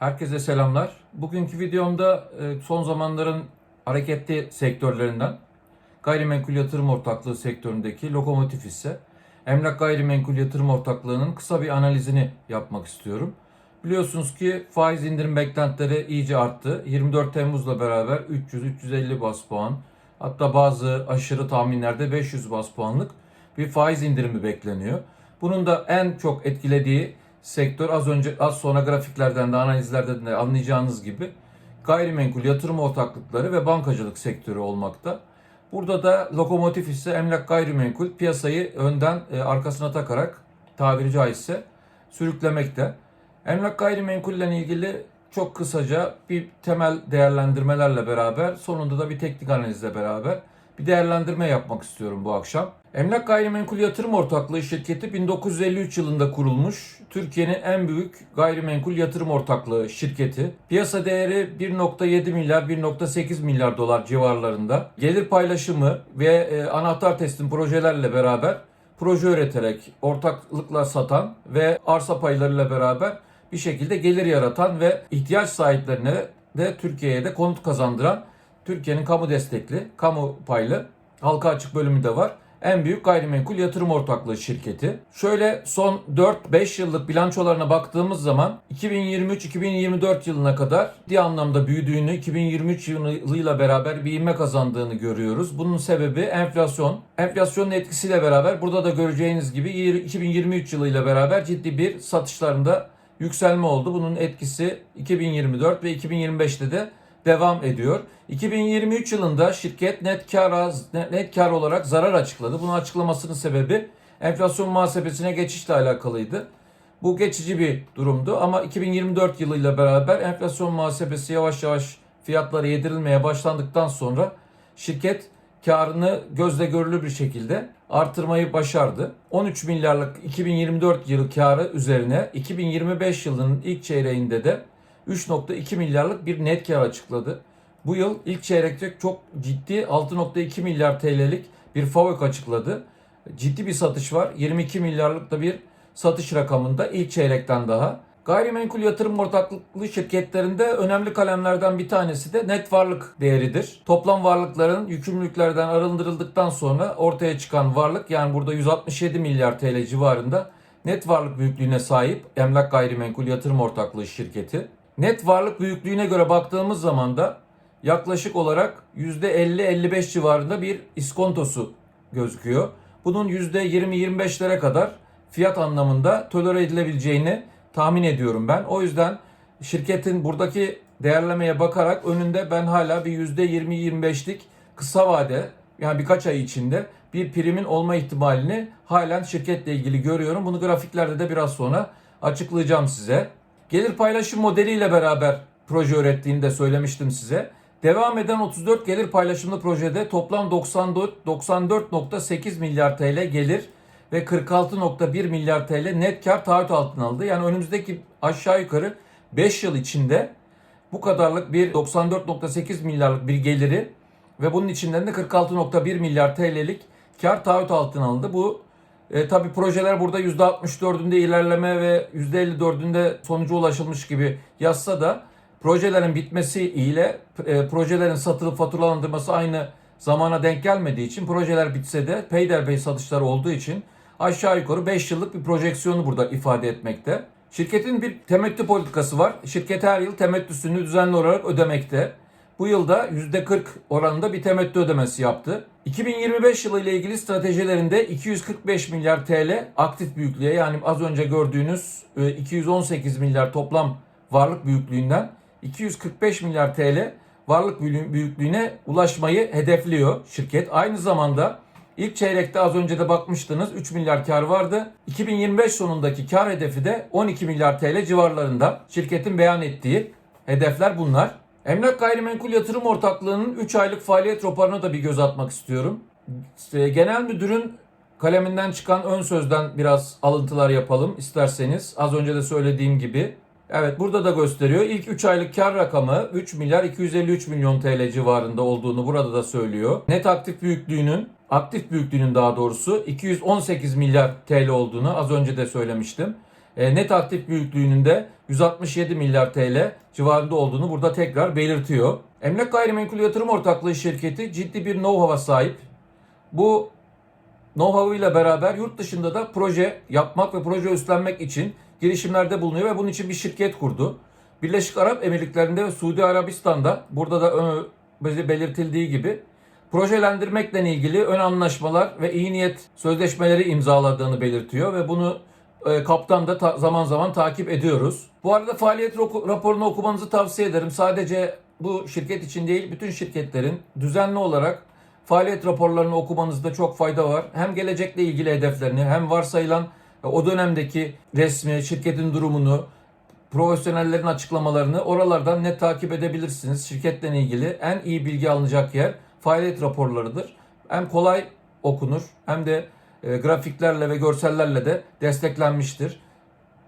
Herkese selamlar. Bugünkü videomda e, son zamanların hareketli sektörlerinden gayrimenkul yatırım ortaklığı sektöründeki lokomotif hisse Emlak Gayrimenkul Yatırım Ortaklığı'nın kısa bir analizini yapmak istiyorum. Biliyorsunuz ki faiz indirim beklentileri iyice arttı. 24 Temmuz'la beraber 300-350 bas puan hatta bazı aşırı tahminlerde 500 bas puanlık bir faiz indirimi bekleniyor. Bunun da en çok etkilediği sektör az önce az sonra grafiklerden de analizlerden de anlayacağınız gibi gayrimenkul yatırım ortaklıkları ve bankacılık sektörü olmakta. Burada da lokomotif ise emlak gayrimenkul piyasayı önden e, arkasına takarak tabiri caizse sürüklemekte. Emlak gayrimenkul ile ilgili çok kısaca bir temel değerlendirmelerle beraber sonunda da bir teknik analizle beraber bir değerlendirme yapmak istiyorum bu akşam. Emlak Gayrimenkul Yatırım Ortaklığı şirketi 1953 yılında kurulmuş. Türkiye'nin en büyük gayrimenkul yatırım ortaklığı şirketi. Piyasa değeri 1.7 milyar 1.8 milyar dolar civarlarında. Gelir paylaşımı ve e, anahtar teslim projelerle beraber proje üreterek ortaklıkla satan ve arsa paylarıyla beraber bir şekilde gelir yaratan ve ihtiyaç sahiplerine de Türkiye'ye de konut kazandıran Türkiye'nin kamu destekli, kamu paylı halka açık bölümü de var. En büyük gayrimenkul yatırım ortaklığı şirketi. Şöyle son 4-5 yıllık bilançolarına baktığımız zaman 2023-2024 yılına kadar ciddi anlamda büyüdüğünü, 2023 yılıyla beraber bir ivme kazandığını görüyoruz. Bunun sebebi enflasyon. Enflasyonun etkisiyle beraber burada da göreceğiniz gibi 2023 yılıyla beraber ciddi bir satışlarında yükselme oldu. Bunun etkisi 2024 ve 2025'te de devam ediyor. 2023 yılında şirket net kar net kar olarak zarar açıkladı. Bunun açıklamasının sebebi enflasyon muhasebesine geçişle alakalıydı. Bu geçici bir durumdu ama 2024 yılıyla beraber enflasyon muhasebesi yavaş yavaş fiyatlara yedirilmeye başlandıktan sonra şirket karını gözle görülür bir şekilde artırmayı başardı. 13 milyarlık 2024 yılı karı üzerine 2025 yılının ilk çeyreğinde de 3.2 milyarlık bir net kar açıkladı. Bu yıl ilk çeyrekte çok ciddi 6.2 milyar TL'lik bir FAVÖK açıkladı. Ciddi bir satış var. 22 milyarlık da bir satış rakamında ilk çeyrekten daha. Gayrimenkul yatırım ortaklıklı şirketlerinde önemli kalemlerden bir tanesi de net varlık değeridir. Toplam varlıkların yükümlülüklerden arındırıldıktan sonra ortaya çıkan varlık yani burada 167 milyar TL civarında net varlık büyüklüğüne sahip Emlak Gayrimenkul Yatırım Ortaklığı şirketi. Net varlık büyüklüğüne göre baktığımız zaman da yaklaşık olarak %50-55 civarında bir iskontosu gözüküyor. Bunun %20-25'lere kadar fiyat anlamında tolere edilebileceğini tahmin ediyorum ben. O yüzden şirketin buradaki değerlemeye bakarak önünde ben hala bir %20-25'lik kısa vade yani birkaç ay içinde bir primin olma ihtimalini halen şirketle ilgili görüyorum. Bunu grafiklerde de biraz sonra açıklayacağım size. Gelir paylaşım modeliyle beraber proje ürettiğini de söylemiştim size. Devam eden 34 gelir paylaşımlı projede toplam 94 94.8 milyar TL gelir ve 46.1 milyar TL net kar taahhüt altına aldı. Yani önümüzdeki aşağı yukarı 5 yıl içinde bu kadarlık bir 94.8 milyarlık bir geliri ve bunun içinden de 46.1 milyar TL'lik kar taahhüt altına alındı. Bu e, tabii projeler burada %64'ünde ilerleme ve %54'ünde sonuca ulaşılmış gibi yazsa da projelerin bitmesi ile e, projelerin satılıp faturalandırması aynı zamana denk gelmediği için projeler bitse de peyderpey satışları olduğu için aşağı yukarı 5 yıllık bir projeksiyonu burada ifade etmekte. Şirketin bir temettü politikası var. Şirket her yıl temettüsünü düzenli olarak ödemekte. Bu yılda %40 oranında bir temettü ödemesi yaptı. 2025 yılı ile ilgili stratejilerinde 245 milyar TL aktif büyüklüğe yani az önce gördüğünüz 218 milyar toplam varlık büyüklüğünden 245 milyar TL varlık büyüklüğüne ulaşmayı hedefliyor şirket. Aynı zamanda ilk çeyrekte az önce de bakmıştınız 3 milyar kar vardı. 2025 sonundaki kar hedefi de 12 milyar TL civarlarında. Şirketin beyan ettiği hedefler bunlar. Emlak Gayrimenkul Yatırım Ortaklığı'nın 3 aylık faaliyet raporuna da bir göz atmak istiyorum. Genel müdürün kaleminden çıkan ön sözden biraz alıntılar yapalım isterseniz. Az önce de söylediğim gibi. Evet burada da gösteriyor. İlk 3 aylık kar rakamı 3 milyar 253 milyon TL civarında olduğunu burada da söylüyor. Net aktif büyüklüğünün aktif büyüklüğünün daha doğrusu 218 milyar TL olduğunu az önce de söylemiştim. e, net aktif büyüklüğünün de 167 milyar TL civarında olduğunu burada tekrar belirtiyor. Emlak Gayrimenkul Yatırım Ortaklığı şirketi ciddi bir know-how'a sahip. Bu know-how ile beraber yurt dışında da proje yapmak ve proje üstlenmek için girişimlerde bulunuyor ve bunun için bir şirket kurdu. Birleşik Arap Emirlikleri'nde ve Suudi Arabistan'da burada da belirtildiği gibi projelendirmekle ilgili ön anlaşmalar ve iyi niyet sözleşmeleri imzaladığını belirtiyor ve bunu e, kaptan da ta- zaman zaman takip ediyoruz. Bu arada faaliyet raporunu okumanızı tavsiye ederim. Sadece bu şirket için değil, bütün şirketlerin düzenli olarak faaliyet raporlarını okumanızda çok fayda var. Hem gelecekle ilgili hedeflerini hem varsayılan o dönemdeki resmi, şirketin durumunu, profesyonellerin açıklamalarını oralardan net takip edebilirsiniz. Şirketle ilgili en iyi bilgi alınacak yer faaliyet raporlarıdır. Hem kolay okunur hem de e, grafiklerle ve görsellerle de desteklenmiştir.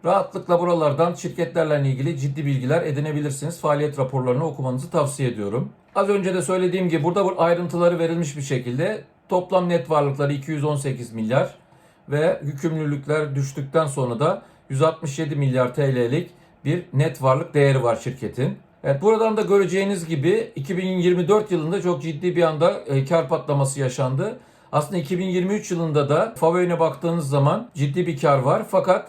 Rahatlıkla buralardan şirketlerle ilgili ciddi bilgiler edinebilirsiniz. Faaliyet raporlarını okumanızı tavsiye ediyorum. Az önce de söylediğim gibi burada bu ayrıntıları verilmiş bir şekilde toplam net varlıkları 218 milyar ve yükümlülükler düştükten sonra da 167 milyar TL'lik bir net varlık değeri var şirketin. Evet buradan da göreceğiniz gibi 2024 yılında çok ciddi bir anda e, kar patlaması yaşandı. Aslında 2023 yılında da Favö'ne baktığınız zaman ciddi bir kar var. Fakat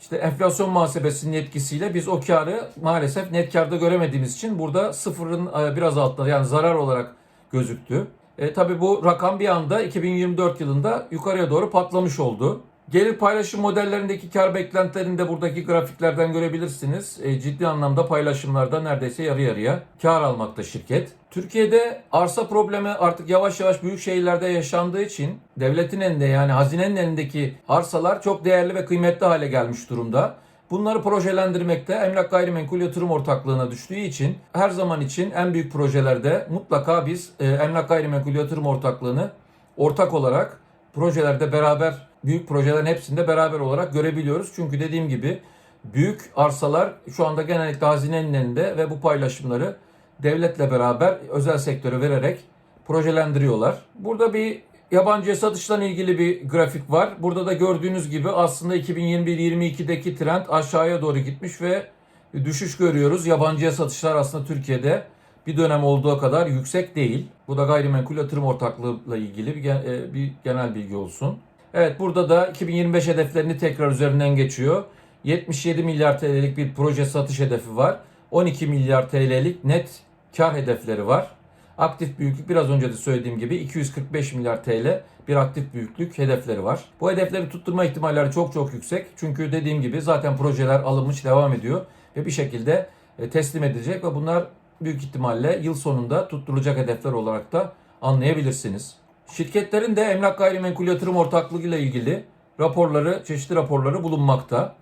işte enflasyon muhasebesinin etkisiyle biz o karı maalesef net karda göremediğimiz için burada sıfırın e, biraz altında yani zarar olarak gözüktü. E, tabii bu rakam bir anda 2024 yılında yukarıya doğru patlamış oldu. Gelir paylaşım modellerindeki kar beklentilerini de buradaki grafiklerden görebilirsiniz. E, ciddi anlamda paylaşımlarda neredeyse yarı yarıya kar almakta şirket. Türkiye'de arsa problemi artık yavaş yavaş büyük şehirlerde yaşandığı için devletin elinde yani hazinenin elindeki arsalar çok değerli ve kıymetli hale gelmiş durumda. Bunları projelendirmekte Emlak Gayrimenkul Yatırım Ortaklığı'na düştüğü için her zaman için en büyük projelerde mutlaka biz e, Emlak Gayrimenkul Yatırım Ortaklığı'nı ortak olarak projelerde beraber büyük projelerin hepsinde beraber olarak görebiliyoruz. Çünkü dediğim gibi büyük arsalar şu anda genellikle hazinenin elinde ve bu paylaşımları devletle beraber özel sektöre vererek projelendiriyorlar. Burada bir yabancı satışla ilgili bir grafik var. Burada da gördüğünüz gibi aslında 2021-22'deki trend aşağıya doğru gitmiş ve düşüş görüyoruz. Yabancıya satışlar aslında Türkiye'de bir dönem olduğu kadar yüksek değil. Bu da gayrimenkul yatırım ortaklığıyla ilgili bir, e, bir genel bilgi olsun. Evet burada da 2025 hedeflerini tekrar üzerinden geçiyor. 77 milyar TL'lik bir proje satış hedefi var. 12 milyar TL'lik net kar hedefleri var. Aktif büyüklük biraz önce de söylediğim gibi 245 milyar TL bir aktif büyüklük hedefleri var. Bu hedefleri tutturma ihtimalleri çok çok yüksek. Çünkü dediğim gibi zaten projeler alınmış devam ediyor ve bir şekilde e, teslim edilecek ve bunlar büyük ihtimalle yıl sonunda tutturulacak hedefler olarak da anlayabilirsiniz. Şirketlerin de emlak gayrimenkul yatırım ortaklığı ile ilgili raporları, çeşitli raporları bulunmakta.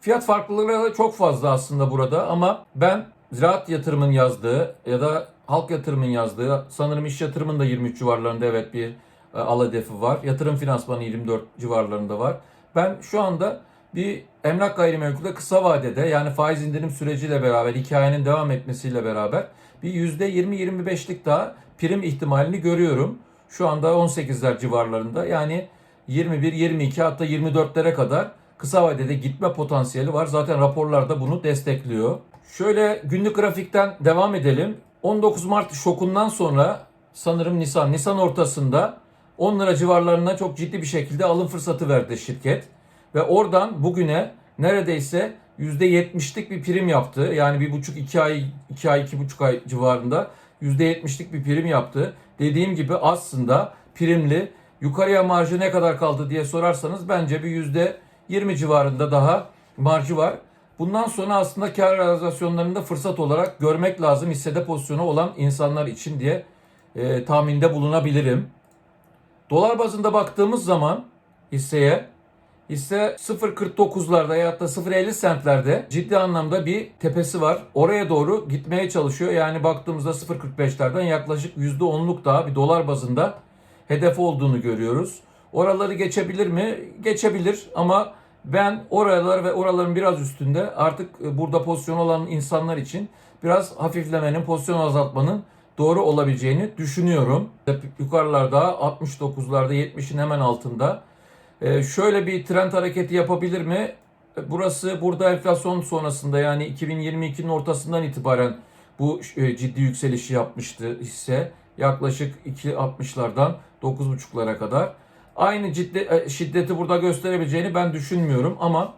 Fiyat farklılıkları çok fazla aslında burada ama ben ziraat yatırımın yazdığı ya da halk yatırımın yazdığı sanırım iş yatırımın da 23 civarlarında evet bir e, al hedefi var. Yatırım finansmanı 24 civarlarında var. Ben şu anda bir emlak gayrimenkulde kısa vadede yani faiz indirim süreciyle beraber hikayenin devam etmesiyle beraber bir %20-25'lik daha prim ihtimalini görüyorum. Şu anda 18'ler civarlarında yani 21, 22 hatta 24'lere kadar kısa vadede gitme potansiyeli var. Zaten raporlar da bunu destekliyor. Şöyle günlük grafikten devam edelim. 19 Mart şokundan sonra sanırım Nisan, Nisan ortasında 10 lira civarlarına çok ciddi bir şekilde alım fırsatı verdi şirket. Ve oradan bugüne neredeyse %70'lik bir prim yaptı. Yani bir buçuk iki ay, iki ay, iki buçuk ay civarında %70'lik bir prim yaptı. Dediğim gibi aslında primli yukarıya marjı ne kadar kaldı diye sorarsanız bence bir %20 civarında daha marjı var. Bundan sonra aslında kar realizasyonlarını da fırsat olarak görmek lazım hissede pozisyonu olan insanlar için diye e, tahminde bulunabilirim. Dolar bazında baktığımız zaman hisseye hisse 0.49'larda ya da 0.50 sentlerde ciddi anlamda bir tepesi var. Oraya doğru gitmeye çalışıyor. Yani baktığımızda 0.45'lerden yaklaşık %10'luk daha bir dolar bazında hedef olduğunu görüyoruz. Oraları geçebilir mi? Geçebilir ama ben oralar ve oraların biraz üstünde artık burada pozisyon olan insanlar için biraz hafiflemenin, pozisyon azaltmanın doğru olabileceğini düşünüyorum. Yukarılarda 69'larda 70'in hemen altında. Ee, şöyle bir trend hareketi yapabilir mi? burası burada enflasyon sonrasında yani 2022'nin ortasından itibaren bu e, ciddi yükselişi yapmıştı hisse. Yaklaşık 2.60'lardan 9.5'lara kadar. Aynı ciddi, e, şiddeti burada gösterebileceğini ben düşünmüyorum ama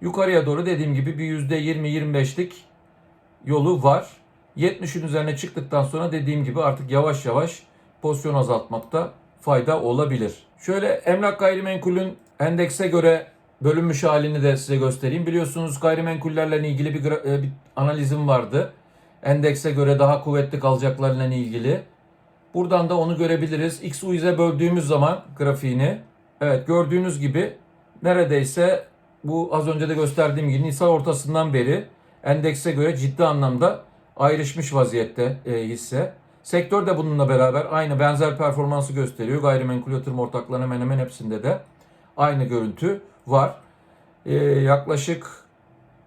yukarıya doğru dediğim gibi bir %20-25'lik yolu var. 70'in üzerine çıktıktan sonra dediğim gibi artık yavaş yavaş pozisyon azaltmakta fayda olabilir. Şöyle emlak gayrimenkulün endekse göre bölünmüş halini de size göstereyim. Biliyorsunuz gayrimenkullerle ilgili bir, e, bir analizim vardı. Endekse göre daha kuvvetli kalacaklarla ilgili. Buradan da onu görebiliriz. X, Y böldüğümüz zaman grafiğini evet gördüğünüz gibi neredeyse bu az önce de gösterdiğim gibi Nisan ortasından beri endekse göre ciddi anlamda ayrışmış vaziyette e, hisse. Sektör de bununla beraber aynı benzer performansı gösteriyor. Gayrimenkul yatırım ortaklarının hemen hemen hepsinde de aynı görüntü var. E, yaklaşık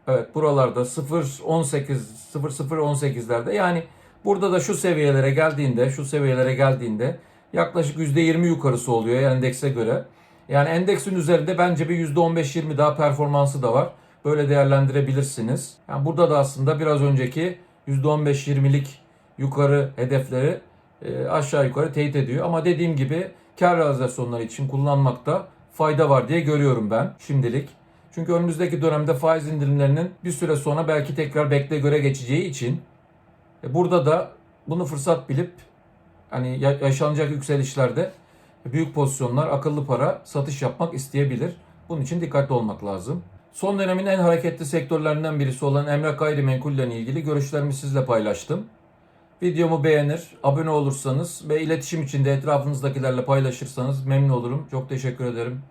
evet buralarda 0.18 00.18'lerde yani burada da şu seviyelere geldiğinde şu seviyelere geldiğinde yaklaşık %20 yukarısı oluyor endekse göre. Yani endeksin üzerinde bence bir %15-20 daha performansı da var. Böyle değerlendirebilirsiniz. Yani burada da aslında biraz önceki %15-20'lik yukarı hedefleri e, aşağı yukarı teyit ediyor. Ama dediğim gibi kar realizasyonları için kullanmakta fayda var diye görüyorum ben şimdilik. Çünkü önümüzdeki dönemde faiz indirimlerinin bir süre sonra belki tekrar bekle göre geçeceği için burada da bunu fırsat bilip hani ya- yaşanacak yükselişlerde büyük pozisyonlar, akıllı para satış yapmak isteyebilir. Bunun için dikkatli olmak lazım. Son dönemin en hareketli sektörlerinden birisi olan emlak gayrimenkulle ilgili görüşlerimi sizle paylaştım. Videomu beğenir, abone olursanız ve iletişim içinde etrafınızdakilerle paylaşırsanız memnun olurum. Çok teşekkür ederim.